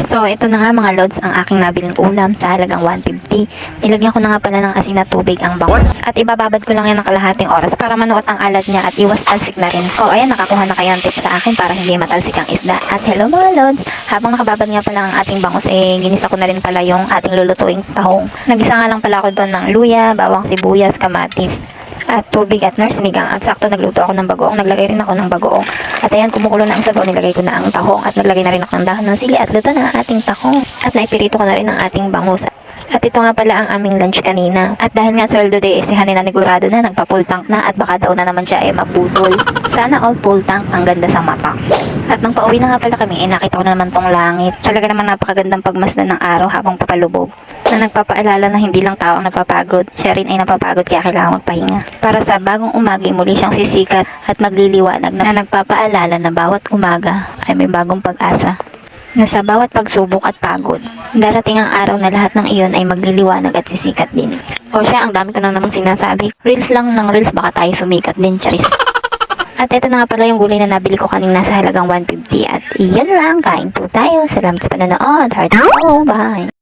So, ito na nga mga lods ang aking nabiling ulam sa halagang 150. Nilagyan ko na nga pala ng asin na tubig ang bangus. At ibababad ko lang yan ng kalahating oras para manuot ang alat niya at iwas talsik na rin. O, ayan, nakakuha na kayo ng tip sa akin para hindi matalsik ang isda. At hello mga lods, habang nakababad nga pala ang ating bangus, eh, ginisa ko na rin pala yung ating lulutuing tahong. Nagisa nga lang pala ako doon ng luya, bawang sibuyas, kamatis at tubig at nurse sinigang at sakto nagluto ako ng bagoong naglagay rin ako ng bagoong at ayan kumukulo na ang sabaw nilagay ko na ang tahong at naglagay na rin ako ng dahon ng sili at luto na ang ating tahong at naipirito ko na rin ang ating bangus at ito nga pala ang aming lunch kanina. At dahil nga sweldo day, eh, si Hanina nigurado na, nagpa-full tank na at baka daw na naman siya eh mabudol. Sana all full tank, ang ganda sa mata. At nang pauwi na nga pala kami, eh, nakita ko na naman tong langit. Talaga naman napakagandang pagmasdan ng araw habang papalubog. Na nagpapaalala na hindi lang tao ang napapagod, siya rin ay napapagod kaya kailangan magpahinga. Para sa bagong umaga, eh, muli siyang sisikat at magliliwanag na nagpapaalala na bawat umaga ay may bagong pag-asa na sa bawat pagsubok at pagod, darating ang araw na lahat ng iyon ay magliliwanag at sisikat din. O siya, ang dami ko na namang sinasabi. Reels lang ng reels, baka tayo sumikat din, charis. At ito na nga pala yung gulay na nabili ko kanina sa halagang 150. At iyan lang, kain po tayo. Salamat sa panonood. Heart to. Bye.